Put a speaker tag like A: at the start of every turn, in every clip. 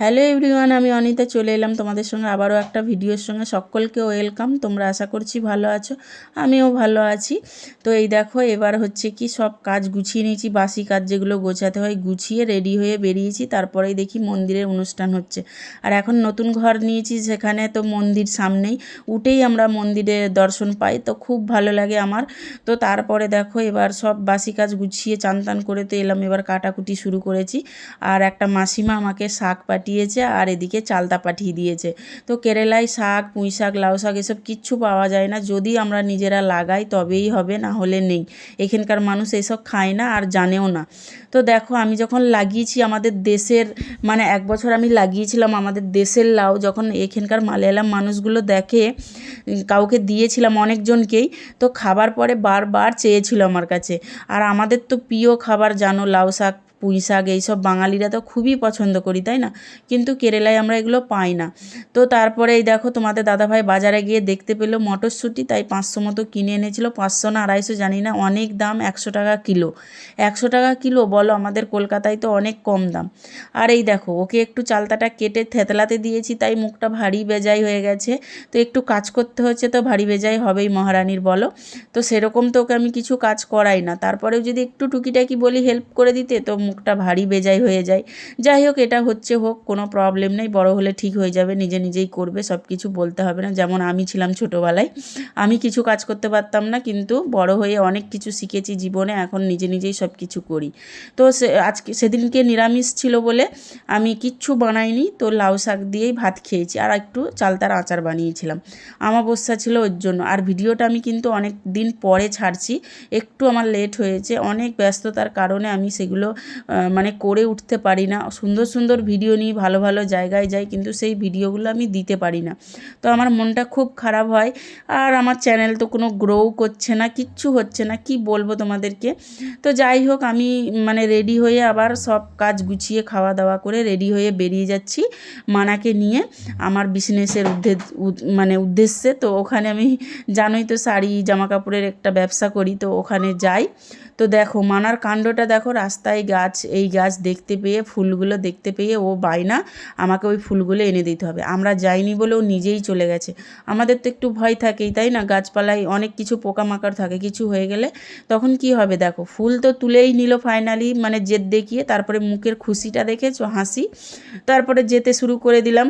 A: Hello everyone, আমি অনিতা চলে এলাম তোমাদের সঙ্গে আবারও একটা ভিডিওর সঙ্গে। সকলকে ওয়েলকাম, তোমরা আশা করছি ভালো আছো, আমিও ভালো আছি। তো এই দেখো, এবার হচ্ছে কি সব কাজ গুছিয়ে নিয়েছি, বাসি কাজ যেগুলো গোছাতে হয় গুছিয়ে রেডি হয়ে বেরিয়েছি, তারপরেই দেখি মন্দিরের অনুষ্ঠান হচ্ছে। আর এখন নতুন ঘর নিয়েছি, সেখানে তো মন্দির সামনেই, উঠেই আমরা মন্দিরে দর্শন পাই, তো খুব ভালো লাগে আমার। তো তারপরে দেখো, এবার সব বাসি কাজ গুছিয়ে চান করে তো এলাম, এবার কাটাকুটি শুরু করেছি। আর একটা মাসিমা আমাকে শাক পাঠিয়েছে আর এদিকে চালতা পাঠিয়ে দিয়েছে। তো কেরালায় শাক, পুঁই শাক, লাউ শাক এসব কিচ্ছু পাওয়া যায় না। যদি আমরা নিজেরা লাগাই তবেই হবে, না হলে নেই। এখানকার মানুষ এসব খায় না আর জানেও না। তো দেখো, আমি যখন লাগিয়েছি আমাদের দেশের মানে এক বছর আমি লাগিয়েছিলাম আমাদের দেশের লাউ, যখন এখানকার মালয়ালাম মানুষগুলো দেখে কাউকে দিয়েছিলাম অনেকজনকেই, তো খাবার পরে বারবার চেয়েছিল আমার কাছে। আর আমাদের তো প্রিয় খাবার জানো, লাউ শাক পুঁই শাক এইসব বাঙালিরা তো খুবই পছন্দ করি, তাই না? কিন্তু কেরালায় আমরা এগুলো পাই না। তো তারপরে এই দেখো তোমাদের দাদাভাই বাজারে গিয়ে দেখতে পেল মটরশুঁটি, তাই পাঁচশো মতো কিনে এনেছিল, পাঁচশো না আড়াইশো জানি না, অনেক দাম, একশো টাকা কিলো। একশো টাকা কিলো বলো, আমাদের কলকাতায় তো অনেক কম দাম। আর এই দেখো, ওকে একটু চালতাটা কেটে থেতলাতে দিয়েছি, তাই মুখটা ভারী বেজাই হয়ে গেছে। তো একটু কাজ করতে হচ্ছে তো ভারী বেজাই হবেই মহারানীর, বলো। তো সেরকম তো ওকে আমি কিছু কাজ করাই না। তারপরেও যদি একটু টুকিটাকি বলি, হেল্প করে দিতে, তো মুখটা ভারী বেজাই হয়ে যায়। যাই হোক, এটা হচ্ছে হোক, কোনো প্রবলেম নেই, বড় হলে ঠিক হয়ে যাবে, নিজে নিজেই করবে সব কিছু বলতে হবে না। যেমন আমি ছিলাম ছোটোবেলায়, আমি কিছু কাজ করতে পারতাম না, কিন্তু বড় হয়ে অনেক কিছু শিখেছি জীবনে, এখন নিজে নিজেই সব কিছু করি। তো সে, আজকে, সেদিনকে নিরামিষ ছিল বলে আমি কিচ্ছু বানাইনি, তো লাউ শাক দিয়েই ভাত খেয়েছি, আর একটু চালতার আচার বানিয়েছিলাম। আমাবস্যা ছিল ওর জন্য, আর ভিডিওটা আমি কিন্তু অনেক দিন পরে ছাড়ছি, একটু আমার লেট হয়েছে, অনেক ব্যস্ততার কারণে আমি সেগুলো মানে করে উঠতে পারি না। সুন্দর সুন্দর ভিডিও নিয়ে ভালো ভালো জায়গায় যাই, কিন্তু সেই ভিডিওগুলো আমি দিতে পারি না। তো আমার মনটা খুব খারাপ হয়। আর আমার চ্যানেল তো কোনো গ্রোও করছে না, কিচ্ছু হচ্ছে না, কি বলব তোমাদেরকে? তো যাই হোক, আমি মানে রেডি হয়ে আবার সব কাজ গুছিয়ে, খাওয়া দাওয়া করে রেডি হয়ে বেরিয়ে যাচ্ছি মানাকে নিয়ে আমার বিজনেসের উদ্দে উদ- মানে উদ্দেশ্যে। তো ওখানে আমি জানোই তো শাড়ি জামা কাপড়ের একটা ব্যবসা করি, তো ওখানে যাই। তো দেখো, মানার কাণ্ডটা দেখো, রাস্তায় গাছ, এই গাছ দেখতে পেয়ে, ফুলগুলো দেখতে পেয়ে ও বায়না আমাকে ওই ফুলগুলো এনে দিতে হবে। আমরা যাইনি বলে ও নিজেই চলে গেছে। আমাদের তো একটু ভয় থাকেই, তাই না? গাছপালায় অনেক কিছু পোকামাকড় থাকে, কিছু হয়ে গেলে। তখন কি হবে দেখো, ফুল তো তুলেই নিল ফাইনালি মানে জেদ দেখিয়ে, তারপরে মুখের খুশিটা দেখেছ হাসি, তারপরে যেতে শুরু করে দিলাম।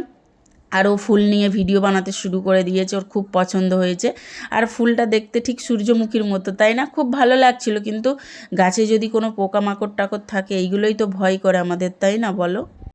A: আরও ফুল নিয়ে ভিডিও বানাতে শুরু করে দিয়েছে, ওর খুব পছন্দ হয়েছে। আর ফুলটা দেখতে ঠিক সূর্যমুখীর মতো, তাই না? খুব ভালো লাগছিল, কিন্তু গাছে যদি কোনো পোকামাকড় টাকড় থাকে, এইগুলোই তো ভয় করে আমাদের, তাই না বলো?